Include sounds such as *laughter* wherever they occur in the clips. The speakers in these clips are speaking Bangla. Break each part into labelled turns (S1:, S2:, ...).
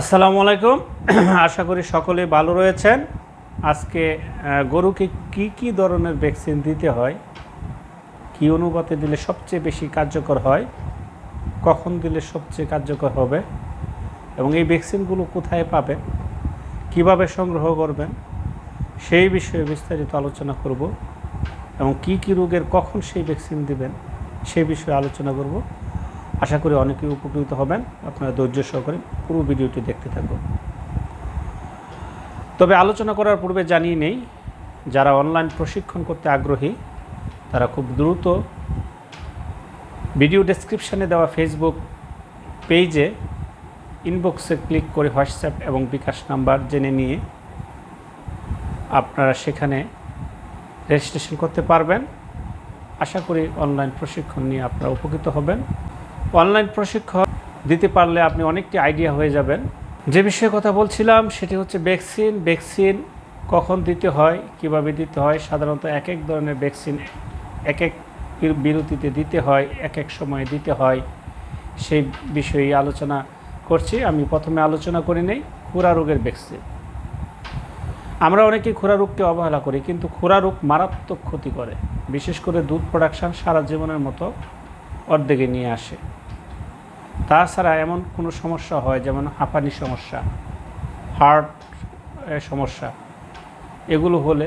S1: আসসালামু আলাইকুম। *clears throat* আশা করি সকলে ভালো রয়েছেন। আজকে গরুকে কি কি ধরনের ভ্যাকসিন দিতে হয়? কি অনুপাতে দিলে সবচেয়ে বেশি কার্যকর হয়? কখন দিলে সবচেয়ে কার্যকর হবে? এবং এই ভ্যাকসিনগুলো কোথায় পাবেন? কীভাবে সংগ্রহ করবেন? সেই বিষয়ে বিস্তারিত আলোচনা করব। এবং কি কি রোগের কখন সেই ভ্যাকসিন দিবেন? সেই বিষয়ে আলোচনা করব। আশা করি অনেকেই উপকৃত হবেন। আপনারা ধৈর্য সহকারে পুরো ভিডিওটি দেখতে থাকুন। তবে আলোচনা করার পূর্বে জানিয়ে নেই, যারা অনলাইন প্রশিক্ষণ করতে আগ্রহী, তারা খুব দ্রুত ভিডিও ডেসক্রিপশানে দেওয়া ফেসবুক পেজে ইনবক্সে ক্লিক করে হোয়াটসঅ্যাপ এবং বিকাশ নাম্বার জেনে নিয়ে আপনারা সেখানে রেজিস্ট্রেশন করতে পারবেন। আশা করি অনলাইন প্রশিক্ষণ নিয়ে আপনারা উপকৃত হবেন। অনলাইন প্রশিক্ষণ দিতে পারলে আপনি অনেকটি আইডিয়া হয়ে যাবেন। যে বিষয়ে কথা বলছিলাম, সেটি হচ্ছে ভ্যাকসিন। ভ্যাকসিন কখন দিতে হয়, কীভাবে দিতে হয়, সাধারণত এক এক ধরনের ভ্যাকসিন এক এক বিরতিতে দিতে হয় এক এক সময়ে দিতে হয়। সেই বিষয়ে আলোচনা করছি। আমি প্রথমে আলোচনা করে নেই, খুরা রোগের ভ্যাকসিন। আমরা অনেকেই খুরা রোগকে অবহেলা করি, কিন্তু খুরা রোগ মারাত্মক ক্ষতি করে। বিশেষ করে দুধ প্রোডাকশন সারা জীবনের মতো অর্ধেকে নিয়ে আসে। তাছাড়া এমন কোনো সমস্যা হয়, যেমন হাঁপানি সমস্যা, হার্ট সমস্যা, এগুলো হলে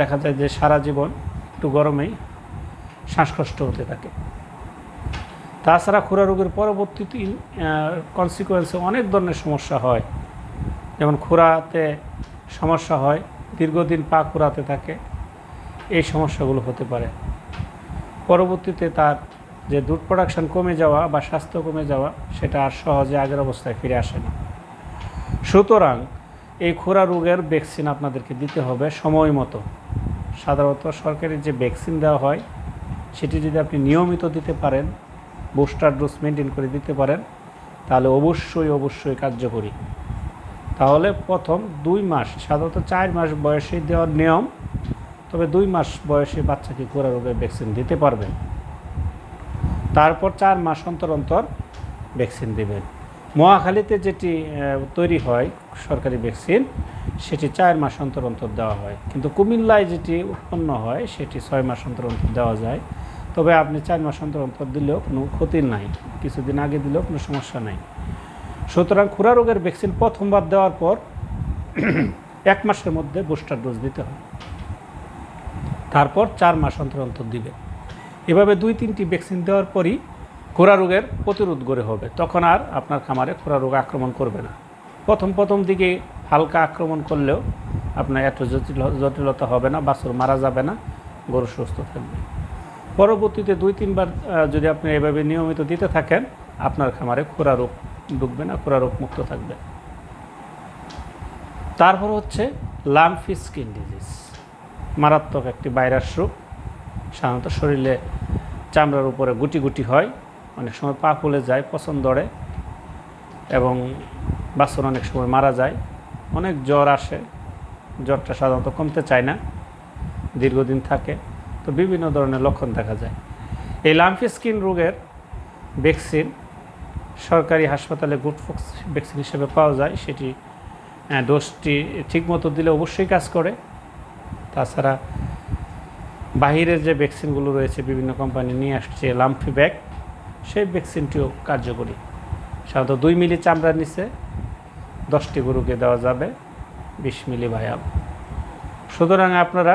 S1: দেখা যায় যে সারা জীবন একটু গরমেই শ্বাসকষ্ট হতে থাকে। তাছাড়া খুরা রোগের পরবর্তীতে কনসিকুয়েন্সে অনেক ধরনের সমস্যা হয়। যেমন খুরাতে সমস্যা হয়, দীর্ঘদিন পা খুরাতে থাকে, এই সমস্যাগুলো হতে পারে। পরবর্তীতে তার যে দুধ প্রোডাকশন কমে যাওয়া বা স্বাস্থ্য কমে যাওয়া, সেটা আর সহজে আগের অবস্থায় ফিরে আসে না। সুতরাং এই খুরা রোগের ভ্যাকসিন আপনাদেরকে দিতে হবে সময় মতো। সাধারণত সরকারি যে ভ্যাকসিন দেওয়া হয়, সেটি যদি আপনি নিয়মিত দিতে পারেন বুস্টার ডোজ মেনটেন করে দিতে পারেন, তাহলে অবশ্যই অবশ্যই কার্যকরী। তাহলে প্রথম দুই মাস, সাধারণত চার মাস বয়সে দেওয়ার নিয়ম, তবে দুই মাস বয়সে বাচ্চাকে খুরা রোগের ভ্যাকসিন দিতে পারবেন। তারপর চার মাস অন্তর অন্তর ভ্যাকসিন দেবেন। মহাখালীতে যেটি তৈরি হয় সরকারি ভ্যাকসিন সেটি চার মাস অন্তর অন্তর দেওয়া হয়। কিন্তু কুমিল্লায় যেটি উৎপন্ন হয়, সেটি ছয় মাস অন্তর অন্তর দেওয়া যায়। তবে আপনি চার মাস অন্তর অন্তর দিলেও কোনো ক্ষতি নাই। কিছুদিন আগে দিলেও কোনো সমস্যা নাই। সুতরাং খুরা রোগের ভ্যাকসিন প্রথমবার দেওয়ার পর *clears throat* এক মাসের মধ্যে বুস্টার ডোজ দিতে হয়। তারপর চার মাস অন্তর অন্তর দিবে এভাবে দুই তিনটি ভ্যাকসিন দেওয়ার পরই খোরা রোগের প্রতিরোধ গড়ে হবে। তখন আর আপনার খামারে খোরা রোগ আক্রমণ করবে না। প্রথম প্রথম দিকে হালকা আক্রমণ করলেও আপনার এত জটিল জটিলতা হবে না, বাছুর মারা যাবে না, গরু সুস্থ থাকবে। পরবর্তীতে দুই তিনবার যদি আপনি এভাবে নিয়মিত দিতে থাকেন, আপনার খামারে খোরা রোগ ঢুকবে না খোরা রোগ মুক্ত থাকবে। তারপর হচ্ছে লামফি স্কিন ডিজিজ মারাত্মক একটি ভাইরাস রোগ। সাধারণত শরীরে চামড়ার উপরে গুটি গুটি হয়, অনেক সময় পা ফুলে যায় পছন্দ ধরে এবং বাছুর অনেক সময় মারা যায়। অনেক জ্বর আসে, জ্বরটা সাধারণত কমতে চায় না, দীর্ঘদিন থাকে, তো বিভিন্ন ধরনের লক্ষণ দেখা যায়। এই লাম্ফি স্কিন রোগের ভ্যাকসিন সরকারি হাসপাতালে গুডফক্স ভ্যাকসিন হিসেবে পাওয়া যায়। সেটি ডোজটি ঠিকমতো দিলে অবশ্যই কাজ করে। তাছাড়া বাহিরের যে ভ্যাকসিনগুলো রয়েছে, বিভিন্ন কোম্পানি নিয়ে আসছে লাম্ফি ব্যাগ সেই ভ্যাকসিনটিও কার্যকরী। সাধারণত দুই মিলি চামড়ার নিচে দশটি গরুকে দেওয়া যাবে, বিশ মিলি ভায়াল। সুতরাং আপনারা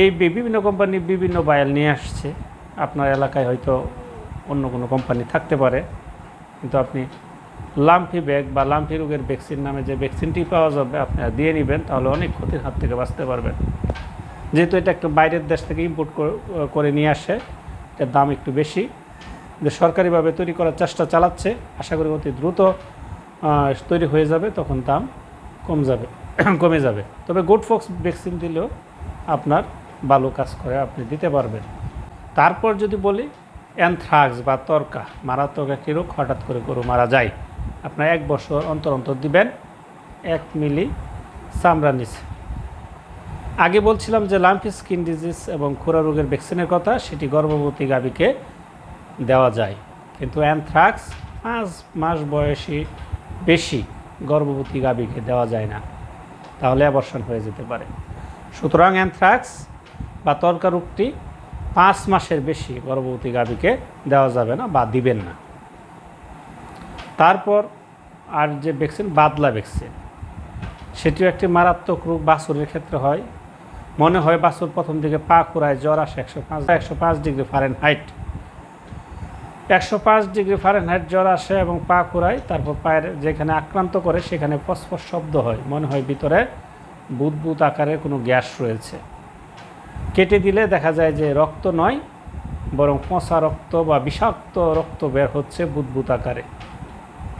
S1: এই বিভিন্ন কোম্পানি বিভিন্ন বায়াল নিয়ে আসছে। আপনার এলাকায় হয়তো অন্য কোনো কোম্পানি থাকতে পারে, কিন্তু আপনি লাম্ফি ব্যাগ বা লাম্ফি রোগের ভ্যাকসিন নামে যে ভ্যাকসিনটি পাওয়া যাবে, আপনারা দিয়ে নেবেন, তাহলে অনেক ক্ষতির হাত থেকে বাঁচতে পারবেন। যেহেতু এটা একটু বাইরের দেশ থেকে ইম্পোর্ট করে নিয়ে আসে এর দাম একটু বেশি। যে সরকারিভাবে তৈরি করার চেষ্টা চালাচ্ছে, আশা করি অতি দ্রুত তৈরি হয়ে যাবে, তখন দাম কম যাবে, *clears throat* কমে যাবে। তবে গুডফক্স ভ্যাকসিন দিলেও আপনার ভালো কাজ করে, আপনি দিতে পারবেন। তারপর যদি বলি অ্যানথ্রাক্স বা তরকা, মারাত্মক একটি রোগ, হঠাৎ করে গরু মারা যায়। আপনার এক বছর অন্তর অন্তর দিবেন, এক মিলি চামড়া নিচে। আগে বলছিলাম যে লাম্পি স্কিন ডিজিজ এবং খুরা রোগের ভ্যাকসিনের কথা, সেটি গর্ভবতী গাভীকে দেওয়া যায়। কিন্তু অ্যানথ্রাক্স পাঁচ মাস বয়সী বেশি গর্ভবতী গাভীকে দেওয়া যায় না। তাহলে অ্যাবর্ষণ হয়ে যেতে পারে। সুতরাং অ্যানথ্রাক্স বা তর্কা রোগটি পাঁচ মাসের বেশি গর্ভবতী গাভীকে দেওয়া যাবে না বা দিবেন না। তারপর আর যে ভ্যাকসিন বাদলা ভ্যাকসিন সেটিও একটি মারাত্মক রোগ, বাছুরের ক্ষেত্রে হয়। মনে হয় বাছুর প্রথম দিকে পা কুড়ায়, জ্বর আসে একশো পাঁচ একশো পাঁচ ডিগ্রি ফারেন হাইট একশো পাঁচ ডিগ্রি ফারেন হাইট জ্বর আসে এবং পা কুড়ায়, তারপর পায়ের যেখানে আক্রান্ত করে সেখানে ফসফস শব্দ হয়। মনে হয় ভিতরে বুদবুদ আকারের কোনো গ্যাস রয়েছে। কেটে দিলে দেখা যায় যে রক্ত নয়, বরং পচা রক্ত বা বিষাক্ত রক্ত বের হচ্ছে বুদবুদ আকারে।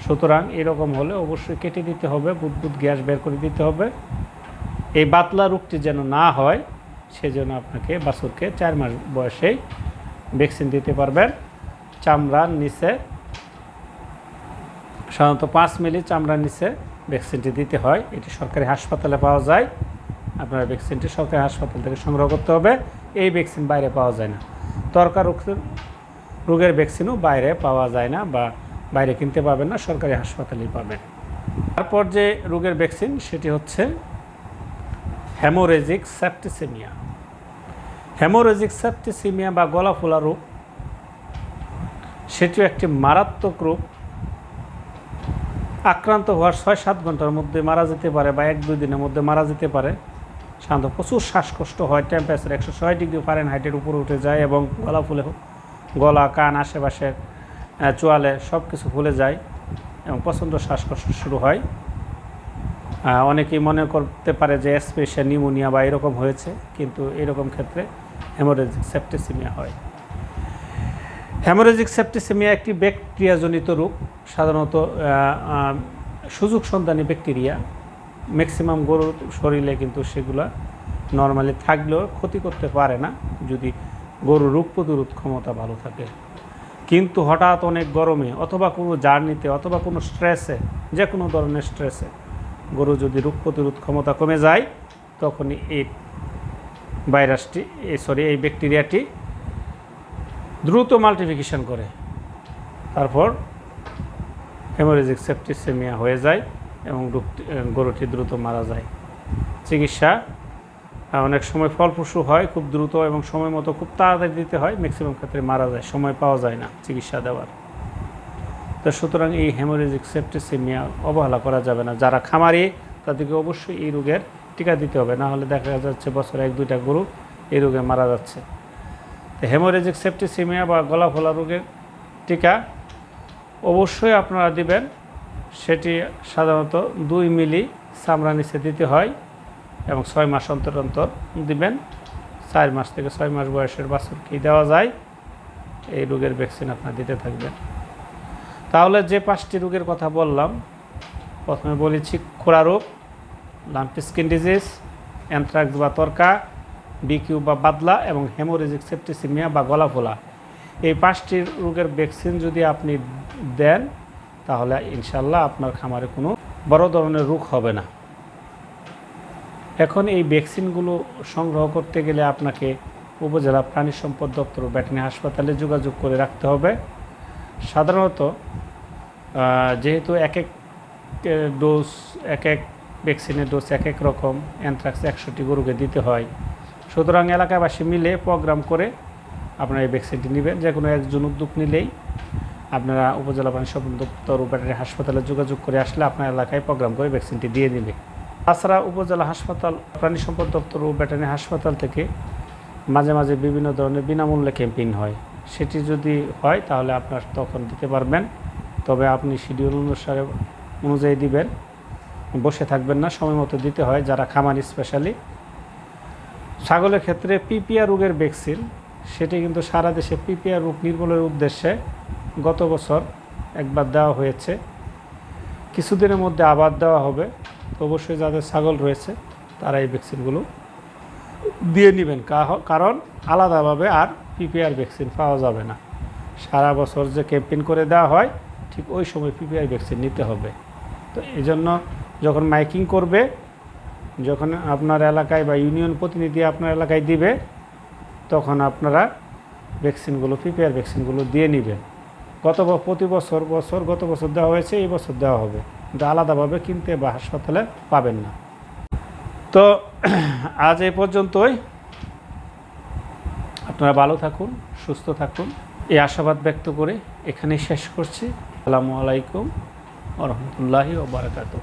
S1: সুতরাং এরকম হলে অবশ্যই কেটে দিতে হবে, বুদবুদ গ্যাস বের করে দিতে হবে। এই বাতলা রোগটি যেন না হয়, সেজন্য আপনাকে বাছুরকে চার মাস বয়সেই ভ্যাকসিন দিতে পারবেন। চামড়ার নিচে, সাধারণত পাঁচ মিলি চামড়ার নিচে ভ্যাকসিনটি দিতে হয়। এটি সরকারি হাসপাতালে পাওয়া যায়। আপনার ভ্যাকসিনটি সরকারি হাসপাতাল থেকে সংগ্রহ করতে হবে। এই ভ্যাকসিন বাইরে পাওয়া যায় না। তরকার রোগের ভ্যাকসিনও বাইরে পাওয়া যায় না বা বাইরে কিনতে পাবেন না, সরকারি হাসপাতালেই পাবেন। তারপর যে রোগের ভ্যাকসিন, সেটি হচ্ছে হ্যামোরেজিক সেপ্টিসেমিয়া। হ্যামোরেজিক সেপ্টিসেমিয়া বা গলা ফোলা রোগ, সেটিও একটি মারাত্মক রোগ। আক্রান্ত হওয়ার ছয় সাত ঘণ্টার মধ্যে মারা যেতে পারে বা এক দুই দিনের মধ্যে মারা যেতে পারে। সাধারণত প্রচুর শ্বাসকষ্ট হয় টেম্পারেচার একশো ছয় ডিগ্রি ফারেন হাইটের উপরে উঠে যায় এবং গলা ফুলে গলা, কান, আশেপাশের চোয়ালে সব কিছু ফুলে যায় এবং প্রচণ্ড শ্বাসকষ্ট শুরু হয়। অনেকেই মনে করতে পারে যে স্পেশাল নিউমোনিয়া বা এরকম হয়েছে, কিন্তু এরকম ক্ষেত্রে হেমোরেজিক সেপ্টিসিমিয়া হয়। হ্যামোরেজিক সেপ্টিসিমিয়া একটি ব্যাকটেরিয়াজনিত রোগ, সাধারণত সুযোগ সন্ধানী ব্যাকটেরিয়া। ম্যাক্সিমাম গরুর শরীরে কিন্তু সেগুলা নর্মালি থাকলেও ক্ষতি করতে পারে না, যদি গরুর রোগ প্রতিরোধ ক্ষমতা ভালো থাকে। কিন্তু হঠাৎ অনেক গরমে অথবা কোনো জার্নিতে অথবা কোনো স্ট্রেসে যে কোনো ধরনের স্ট্রেসে গরু যদি রোগ প্রতিরোধ ক্ষমতা কমে যায় তখনই এই ভাইরাসটি, এই সরি এই ব্যাকটেরিয়াটি দ্রুত মাল্টিফিকেশন করে। তারপর হেমোরেজিক সেপ্টিসেমিয়া হয়ে যায় এবং গরুটি দ্রুত মারা যায়। চিকিৎসা অনেক সময় ফলপ্রসূ হয়, খুব দ্রুত এবং সময় মতো খুব তাড়াতাড়ি দিতে হয় ম্যাক্সিমাম ক্ষেত্রে মারা যায়, সময় পাওয়া যায় না চিকিৎসা দেওয়ার। তো সুতরাং এই হেমোরেজিক সেপ্টিসেমিয়া অবহেলা করা যাবে না। যারা খামারি, তাদেরকে অবশ্যই এই রোগের টিকা দিতে হবে। না হলে দেখা যাচ্ছে বছরে এক, দুইটা গরু এই রোগে মারা যাচ্ছে। তো হেমোরেজিক সেপ্টিসেমিয়া বা গলা ফোলা রোগের টিকা অবশ্যই আপনারা দিবেন। সেটি সাধারণত দুই মিলি চামড়া নিচে দিতে হয় এবং ছয় মাস অন্তর অন্তর দিবেন। চার মাস থেকে ছয় মাস বয়সের বাছুরকেই দেওয়া যায়। এই রোগের ভ্যাকসিন আপনার দিতে থাকবেন। তাহলে যে পাঁচটি রোগের কথা বললাম, প্রথমে বলেছি খোড়া রোগ লাম্পি স্কিন ডিজিজ, অ্যানথ্রাক্স বা তরকা বিকিউ বা বাদলা এবং হেমোরেজিক সেপ্টিসিমিয়া বা গলা ফোলা এই পাঁচটি রোগের ভ্যাকসিন যদি আপনি দেন, তাহলে ইনশাল্লাহ আপনার খামারে কোনো বড় ধরনের রোগ হবে না। এখন এই ভ্যাকসিনগুলো সংগ্রহ করতে গেলে আপনাকে উপজেলা প্রাণী সম্পদ দপ্তর ব্যাটানি হাসপাতালে যোগাযোগ করে রাখতে হবে। সাধারণত যেহেতু এক এক ডোজ এক এক ভ্যাকসিনের ডোজ এক এক রকম অ্যানথ্রাক্স একশোটি গরুকে দিতে হয়। সুতরাং এলাকাবাসী মিলে প্রোগ্রাম করে আপনারা এই ভ্যাকসিনটি নেবেন। যে কোনো একজন উদ্যোগ নিলেই আপনারা উপজেলা প্রাণী সম্পদ দপ্তর ব্যাটারি হাসপাতালে যোগাযোগ করে আসলে আপনার এলাকায় প্রোগ্রাম করে ভ্যাকসিনটি দিয়ে নেবে। তাছাড়া উপজেলা হাসপাতাল, প্রাণী সম্পদ দপ্তর ও ব্যাটারি হাসপাতাল থেকে মাঝে মাঝে বিভিন্ন ধরনের বিনামূল্যে ক্যাম্পেইন হয়। সেটি যদি হয়, তাহলে আপনার তখন দিতে পারবেন। তবে আপনি শিডিউল অনুসারে, অনুযায়ী দিবেন। বসে থাকবেন না, সময় মতো দিতে হয়, যারা খামার স্পেশালি ছাগলের ক্ষেত্রে পিপিআর রোগের ভ্যাকসিন সেটি কিন্তু সারা দেশে পিপিআর রোগ নির্মূলের উদ্দেশ্যে গত বছর একবার দেওয়া হয়েছে। কিছুদিনের মধ্যে আবার দেওয়া হবে। তো অবশ্যই যাদের ছাগল রয়েছে, তারা এই ভ্যাকসিনগুলো দিয়ে নেবেন কারণ আলাদাভাবে আর পিপিআর ভ্যাকসিন পাওয়া যাবে না। সারা বছর যে ক্যাম্পেইন করে দেওয়া হয়, ঠিক ওই সময় পিপিআর ভ্যাকসিন নিতে হবে। তো এই জন্য যখন মাইকিং করবে, যখন আপনার এলাকায় বা ইউনিয়ন প্রতিনিধি আপনার এলাকায় দিবে, তখন আপনারা ভ্যাকসিনগুলো পিপিআর ভ্যাকসিনগুলো দিয়ে নেবেন। গত প্রতি বছর বছর গত বছর দেওয়া হয়েছে, এই বছর দেওয়া হবে। কিন্তু আলাদাভাবে কিনতে বা হাসপাতালে পাবেন না। তো *clears throat* আজ এই পর্যন্তই। আপনারা ভালো থাকুন, সুস্থ থাকুন। এই আশাবাদ ব্যক্ত করে এখানেই শেষ করছি। আসসালামু আলাইকুম রহমতুল্লাহি ওবরাকাতুহ